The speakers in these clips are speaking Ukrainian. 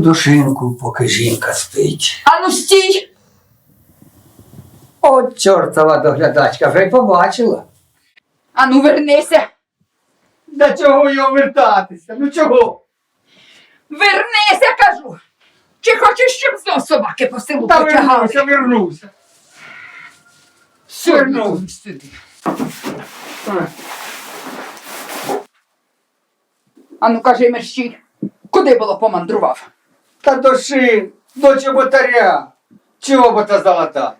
Жду дошинку, поки жінка спить. Ану стій! От чортова доглядачка вже й побачила. Ану вернися! До чого його вертатися? Ну чого? Вернися, кажу! Чи хочеш, щоб знов собаки по селу Та потягали? вернуся, вернуся. Сьогодні сюди. Ану кажи мерщій, куди було помандрував? Та до шин, до чоботаря. Чобота золота.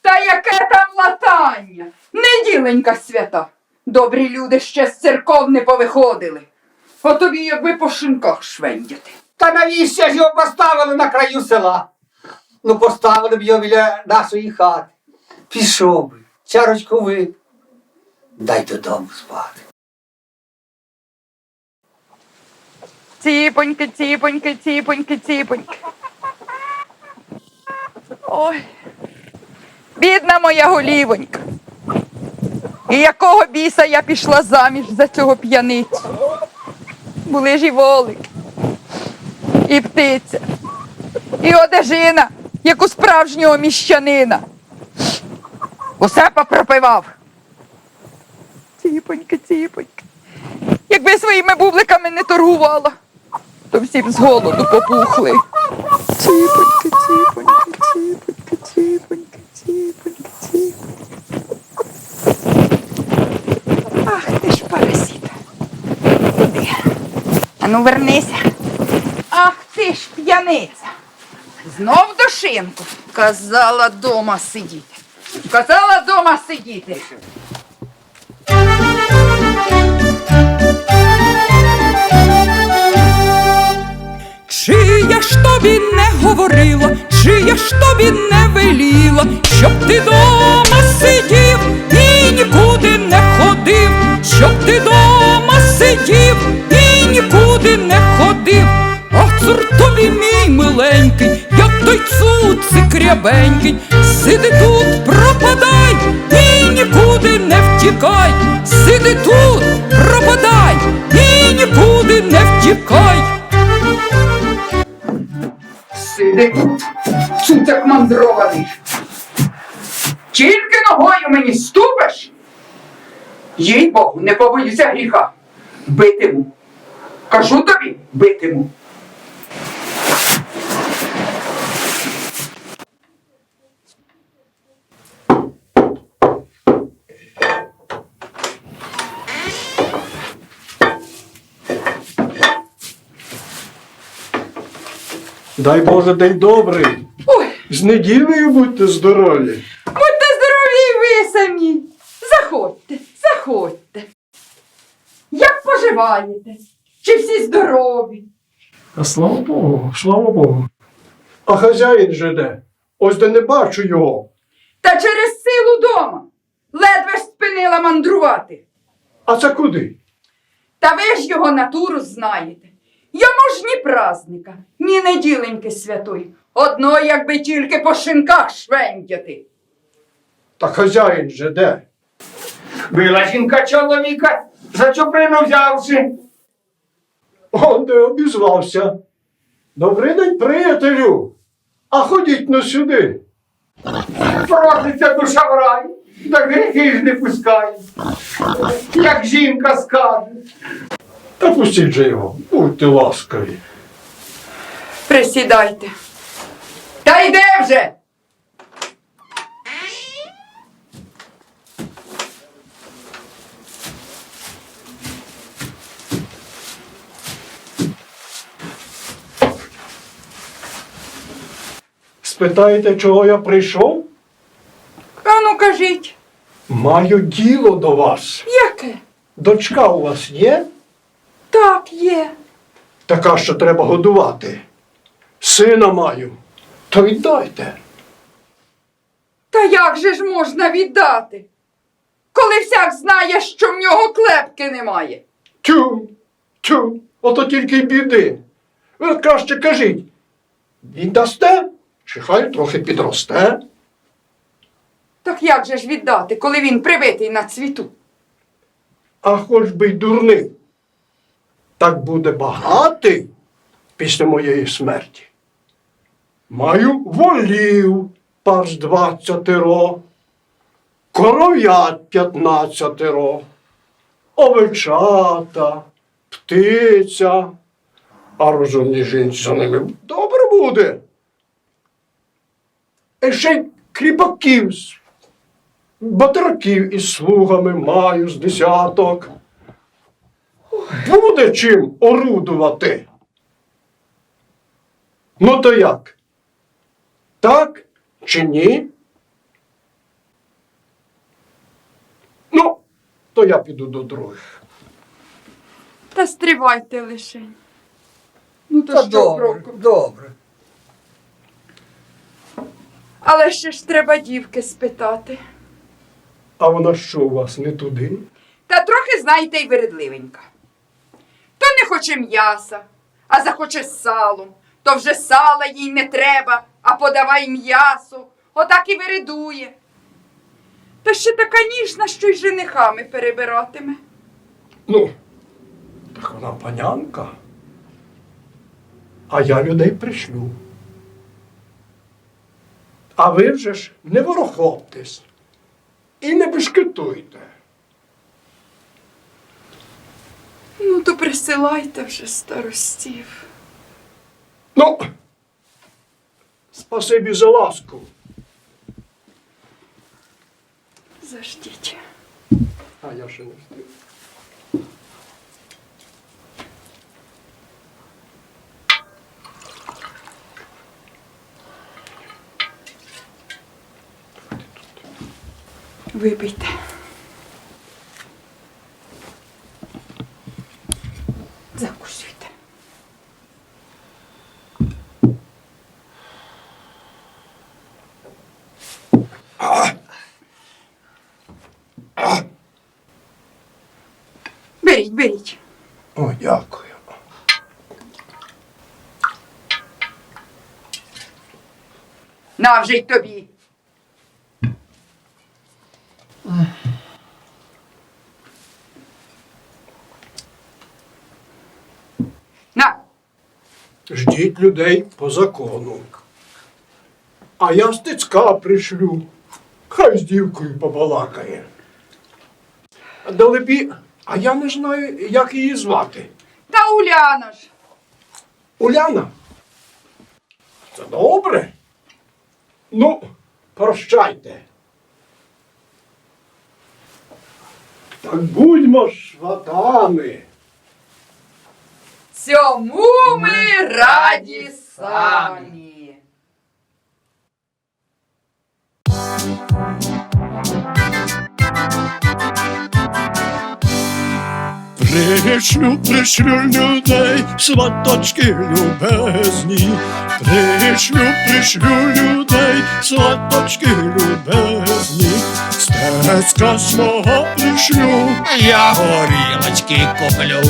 Та яке там латання? Неділенька свята. Добрі люди ще з церков не повиходили. А тобі якби по шинках швендяти. Та навіщо ж його поставили на краю села? Ну, поставили б його біля нашої хати. Пішов би, чарочку випив. Дай додому спати. Ціпоньки, ціпоньки, ціпоньки, ціпоньки. Ой, бідна моя голівонька. І якого біса я пішла заміж за цього п'яницю. Були ж і волик, і птиця, і одежина, як у справжнього міщанина. Усе попропивав. Ціпоньки, ціпоньки. Якби своїми бубликами не торгувала, то всі б з голоду попухли. Ціпоньки, ціпоньки, ціпоньки, ціпоньки, ціпоньки, ціпоньки. Ах ти ж паразита. Куди? Ану вернися. Ах ти ж п'яниця. Знов до шинку. Казала дома сидіти. Казала дома сидіти. Чи я ж тобі не говорила, чи я ж тобі не веліла, щоб ти дома сидів і нікуди не ходив, щоб ти дома сидів і нікуди не ходив. Ах, цур тобі мій миленький, як той цуцик рябенький, сиди тут, пропадай і нікуди не втікай, сиди тут, пропадай і нікуди не втікай. Сиди тут, мандрований. Тільки ногою мені ступиш. Їй Богу, не побоюся гріха. Битиму. Кажу тобі, битиму. Дай Боже день добрий. Ой, З неділею будьте здорові. будьте здорові і ви самі. Заходьте, заходьте. Як поживаєте? Чи всі здорові? А слава Богу, слава Богу. А хазяїн же де? Ось де не бачу його. Та через силу дома. Ледве ж спинила мандрувати. А це куди? Та ви ж його натуру знаєте. Йому ж ні праздника, ні неділеньки святої. Одно, якби тільки по шинках швендяти. Та хазяїн же де? Била жінка чоловіка, за чуприну взявши. Он де обізвався. Добрий день, приятелю. А ходіть ну сюди. Проситься душа в рай, та гріхи ж не пускає. Як жінка скаже. Та пустіть же його, будьте ласкаві. Присідайте. Та йде вже. Спитаєте, чого я прийшов? Ану кажіть, Маю діло до вас. яке? Дочка у вас є? Так є. Така, що треба годувати. Сина маю. То віддайте. Та як же ж можна віддати? Коли всяк знає, що в нього клепки немає. Тю, тю, ото тільки й біди. Ви краще кажіть, віддасте, чи хай трохи підросте. Так як же ж віддати, коли він привитий на цвіту? А хоч би й дурний. Так буде багатий, після моєї смерті. Маю волів паж двадцятеро, коров'ят п'ятнадцятеро, овечата, птиця, а розумні жінці добре буде. І ще й кріпаків, батраків із слугами маю з десяток. Буде чим орудувати. Ну то як? Так чи ні? Ну, то я піду до других. Та стривайте лише. Ну то Та що добре, добре. Але ще ж треба дівки спитати. А вона що у вас не туди? Та трохи, знаєте, й вередливенька. Хоче м'яса, а захоче салом. То вже сала їй не треба, а подавай м'ясо. Отак і вередує. Та ще така ніжна, що й женихами перебиратиме. Ну, так вона панянка. А я людей пришлю. А ви вже ж не ворохоптесь і не бешкетуйте. Ну, то присилайте вже старостів. Ну, спасибі за ласку. Заждіть. А я ще не встиг. Випийте. Й тобі. На, Ждіть людей по закону. А я стецька пришлю. Хай з дівкою побалакає. Далебі, а я не знаю, як її звати. та Уляна ж. Уляна. Це добре. Ну, прощайте. Так будьмо шватами. Цьому ми раді самі. Пришлю, пришлю людей, сваточки любезні, пришлю, пришлю людей, сваточки любезні, стецька свого пришлю, Я горілочки куплю,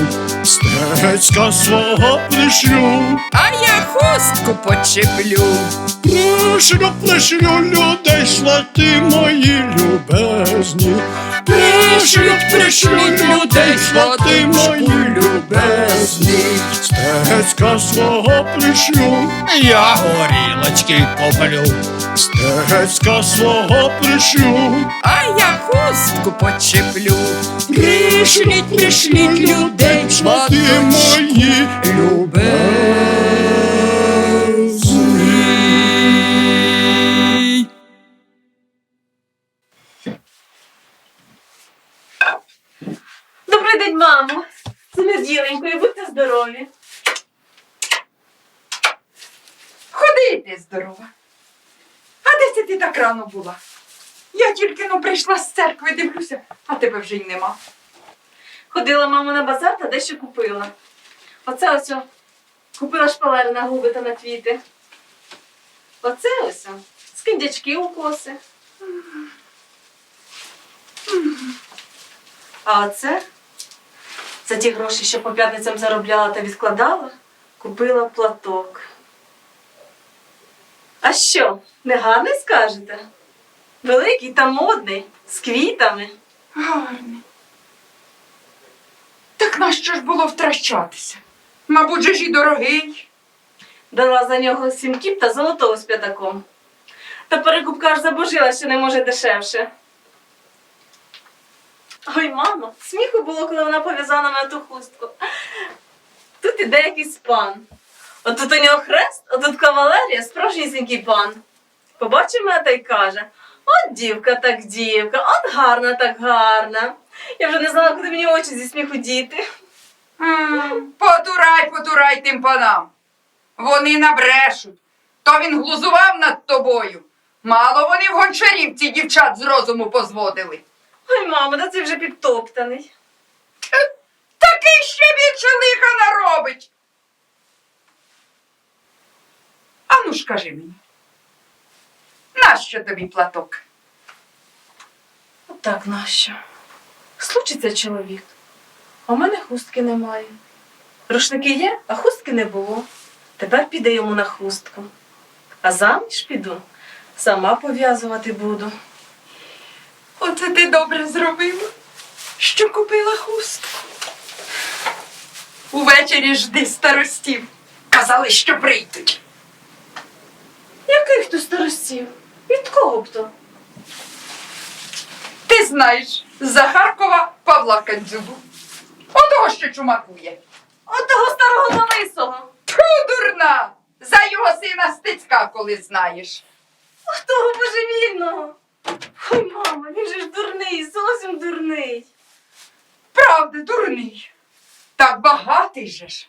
стецька свого пришлю, А я хустку почеплю. пришлю, пришлю людей, свати мої любезні, пришлють, пришлють людей, свати мої любезні, стецька свого пришлю. я горілочки куплю, Стецька свого пришлю, А я хустку почеплю. пришліть, пришліть людей, свати мої Любезні. Добрий день, мамо. З неділенькою, будьте здорові. Ходи ти здорова. А де ти так рано була? Я тільки но прийшла з церкви, дивлюся, а тебе вже й нема. Ходила мама на базар та дещо купила. Оце ось купила шпалери на губи та на квіти. Оце ось скиндячки у коси. А оце за ті гроші, що по п'ятницям заробляла та відкладала, купила платок. А що, не гарний скажете? Великий та модний, з квітами. Гарний. Так нащо ж було втрачатися? Мабуть, же ж і дорогий. Дала за нього сім кіп та золотого з п'ятаком. Та перекупка аж забожила, що не може дешевше. Ой, мамо, сміху було, коли вона пов'язала на ту хустку. Тут іде якийсь пан. От тут у нього хрест, а тут кавалерія, справжнісінький пан. Побачив мене та й каже: от дівка так дівка, от гарна так гарна. Я вже не знала, куди мені очі зі сміху діти. М, Потурай, потурай тим панам. Вони набрешуть. То він глузував над тобою. Мало вони в гончарівці дівчат з розуму позводили. Ой, мамо, та це вже підтоптаний. Такий ще більше лиха наробить. Ану ж кажи мені. Нащо тобі платок? Отак нащо? Случиться чоловік. А в мене хустки немає. Рушники є, а хустки не було. Тепер піде йому на хустку. А заміж піду, сама пов'язувати буду. Оце ти добре зробила, що купила хустку. Увечері жди старостів. Казали, що прийдуть. Яких то старостів? Від кого б то? Ти знаєш, з Харкова Павла Кандзюбу. Отого, що чумакує. От того старого та лисого. Тьфу, дурна! За його сина Стецька, коли знаєш. Ах, того божевільного. Ой, мама, він же ж дурний, зовсім дурний. Правда, дурний. Так багатий же ж.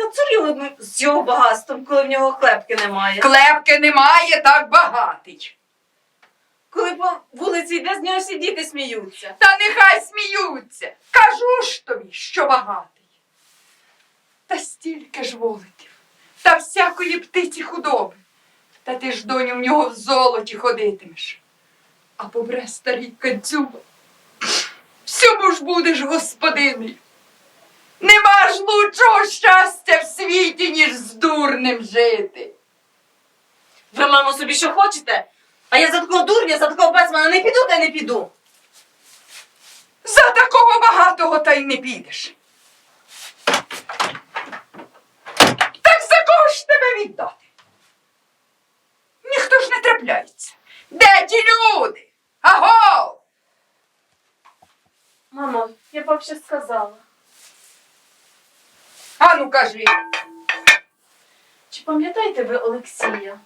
Та цур його з його багатством, коли в нього клепки немає. Клепки немає, так багатий. Коли по вулиці йде, з нього всі діти сміються. Та нехай сміються. Кажу ж тобі, що багатий. Та стільки ж воликів, та всякої птиці худоби. Та ти ж, доню, в нього в золоті ходитимеш. А побре старий кандзюба. Всьому ж будеш господинею. Нема ж лучшого щастя в світі, ніж з дурним жити. Ви, мамо, собі що хочете? А я за такого дурня, за такого безмана не піду та й не піду. За такого багатого та й не підеш. Так за кого ж тебе віддати? Ніхто ж не трапляється. Де ті люди? Аго! Мамо, я б вообще сказала. Ану кажи, Чи пам'ятаєте ви Олексія?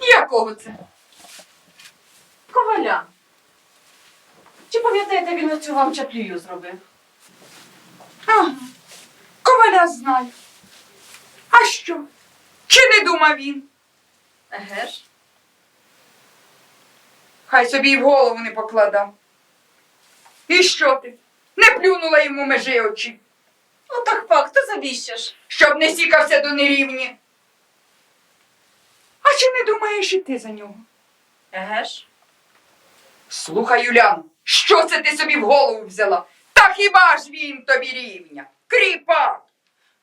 якого це? Коваля. Чи пам'ятаєте, він оцю вам чаплюю зробив? Ага, коваля знаю. А що? Чи не думав він? Еге ж. Хай собі й в голову не покладав. І що ти? Не плюнула йому межи очі, Ну так пак, то завіщаш. щоб не сікався до нерівні. А чи не думаєш і ти за нього? Еге ж. Слухай, Юлян, що це ти собі в голову взяла? Та хіба ж він тобі рівня? Кріпак!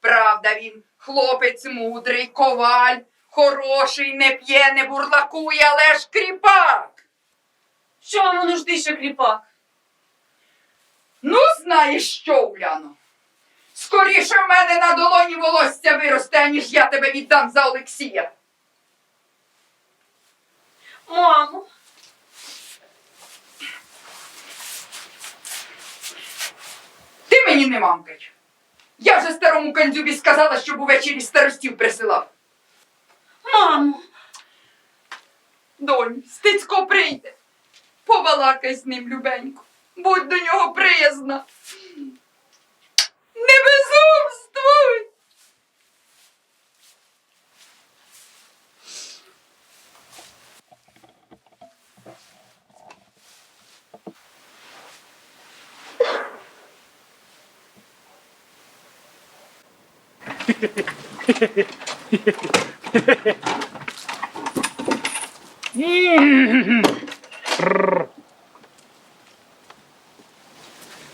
Правда, він хлопець мудрий, коваль, хороший, не п'є, не бурлакує, але ж кріпак. Що вам нужди, що кріпак? Ну, знаєш що, Уляно? Скоріше в мене на долоні волосся виросте, ніж я тебе віддам за Олексія. Мамо. Ти мені не мамкач. Я вже старому кандзюбі сказала, щоб увечері старостів присилав. Мамо. Донь, Стецько прийде. Побалакай з ним, любенько. Будь до нього приязна. Не безумствуй!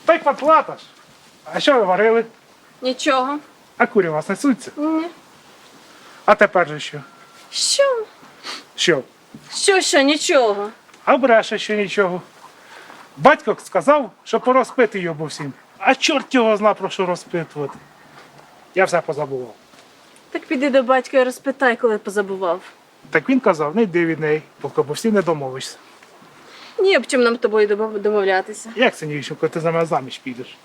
Та й поплата ж. А що ви варили? Нічого. А курі у вас несуться? Ні. А тепер же що? Що? Що? Що, що, нічого. А бреше що нічого. Батько сказав, що порозпити його всім. А чорт його зна про що розпитувати. Я все позабував. Так піди до батька і розпитай, коли позабував. Так він казав, не йди від неї, поки бо всі не домовишся. Ні, об чим нам з тобою домов- домовлятися. Як це ні, коли ти за мене заміж підеш?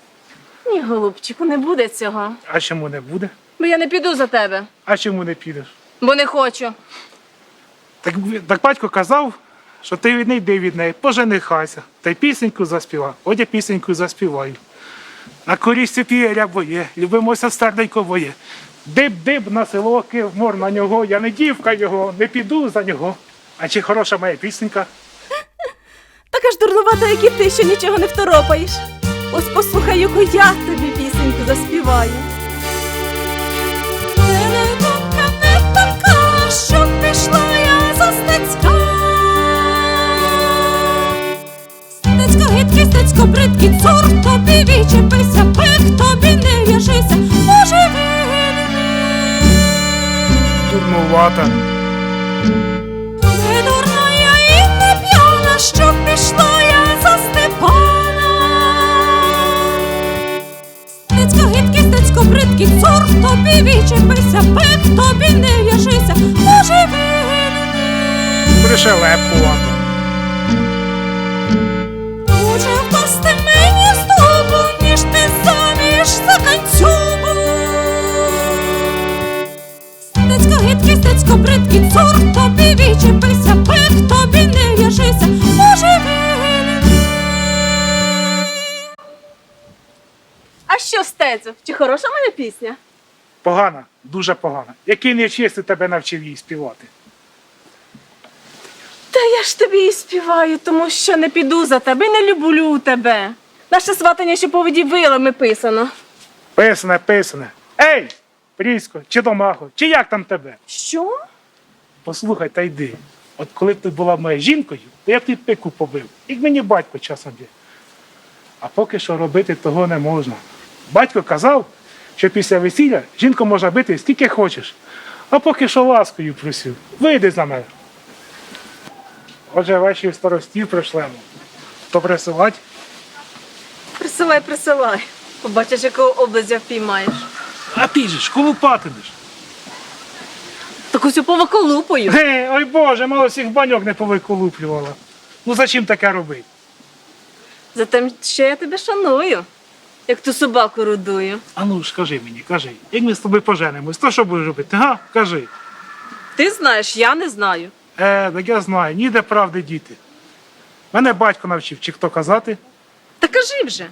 Ні, голубчику, не буде цього. А чому не буде? Бо я не піду за тебе, А чому не підеш? бо не хочу. Так, так батько казав, що ти від неї йди від неї, поженихайся, та й пісеньку заспівай. От я пісеньку заспіваю. На корісці піря боє, любимося серденько боє. Диб-диб на село кив мор на нього, я не дівка його, не піду за нього. А чи хороша моя пісенька? Така ж дурнувата, як і ти, що нічого не второпаєш. Ось послухай, яку я тобі пісеньку заспіваю. Мене думка не така, що пішла я за стецька. Стецько гидкий, стецько бридкий, цур тобі відчепися, пих Дурнувата. Не дурна я і не п'яна, що пішла я за Степана. Стецько гидкий, стецько бридкий, цур тобі відчепися, пик тобі не в'яжися, може Пришелепкувата. Лучше впасти мені з тобою, ніж ти заміж за канцюбу. Стецько бридкий, цур тобі відчепися, пик тобі не в'яжися, може А що, Стецю, чи хороша моя пісня? Погана, дуже погана. Який нечистий тебе навчив її співати? Та я ж тобі і співаю, тому що не піду за тебе і не люблю тебе. Наше сватання ще поводі вилами писано. Писане, писане. Ей! Прісько, чи домахо, чи як там тебе? Що? Послухай та йди. От коли б ти була моєю жінкою, то я б тобі пику побив. Як мені батько часом б'є. А поки що робити того не можна. Батько казав, що після весілля жінку можна бити скільки хочеш. А поки що ласкою просив. Вийди за мене. Отже, ваші старостів пришлемо. То присилать? Присилай, присилай. Побачиш, якого облазя впіймаєш. А ти же ж колупатимеш. Так усю поваколупою. Ге, ой Боже, мало всіх баньок не повиколуплювала. Ну зачим таке робити? Затим ще я тебе шаную, як ту собаку рудую. А ну ж кажи мені, кажи, як ми з тобою поженимось, то що будеш робити? Га? Кажи. Ти знаєш, я не знаю. Е, так я знаю, ніде правди діти. Мене батько навчив, чи хто казати. Та кажи вже.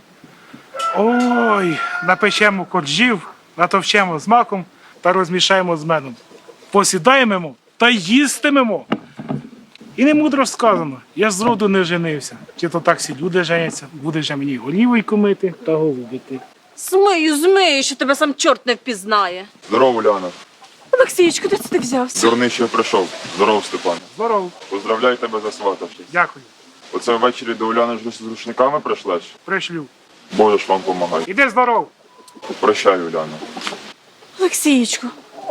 Ой, напечемо коржів, натовчемо з маком та розмішаємо з медом. Посідаємо та їстимемо. І не мудро сказано, я з роду не женився. Чи то так всі люди женяться, будеш же мені голівойку мити та голубити. Змию, змию, що тебе сам чорт не впізнає. Здорово, Уляна. Олексійчику, де це ти взявся? Дурний ще прийшов. Здоров, Степан. Здорово, Поздравляю тебе за сватавшись. дякую, Оце ввечері до Уляни ж з рушниками прийшлеш. пришлю. Боже ж вам помагай. Іди здоров. Прощай, Уляна. Олексійчику,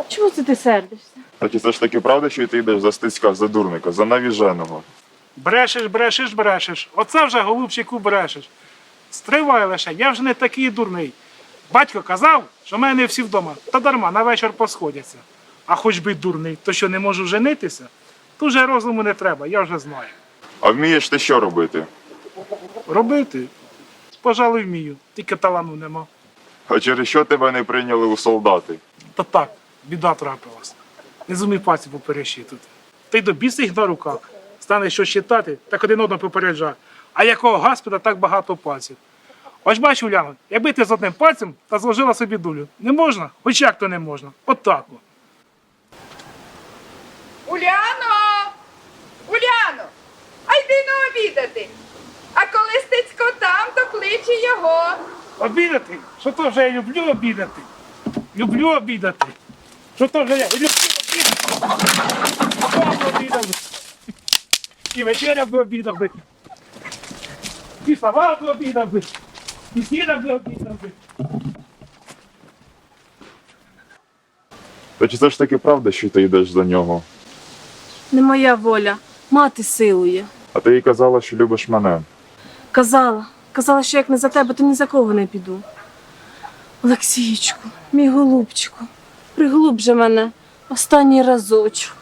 чому це ти сердишся? Так і це ж таки правда, що ти йдеш за стицька, за дурника, за навіженого. Брешеш, брешеш, брешеш. Оце вже голубчику брешеш. Стривай лише, я вже не такий дурний. Батько казав, що в мене всі вдома, та дарма на вечір посходяться. А хоч би дурний, то що не можу женитися, то вже розуму не треба, я вже знаю. А вмієш ти що робити? Робити, пожалуй, вмію, тільки талану нема. А через що тебе не прийняли у солдати? Та так, біда трапилась. Не зумів пальці поперещитати. Та й до біса їх на руках. Стане що читати, так один одного попереджає. А якого гаспіда так багато пальців. Ось бачиш, Уляно, якби ти з одним пальцем та зложила собі дулю. Не можна? Хоч як то не можна. От так. Уляно! Уляно! А йди на обідати. А коли стецько там, то кличе його. Обідати? Що то вже я люблю обідати? Люблю обідати. Що то вже я люблю обідати? Обідав. І вечеря б обідав би. І слова б обідав би. І сніда б обідав би. Та чи це ж таки правда, що ти йдеш за нього? Не моя воля, мати силує. А ти їй казала, що любиш мене. Казала, казала, що як не за тебе, то ні за кого не піду. Олексійчику, мій голубчику, приглуб же мене останній разочок.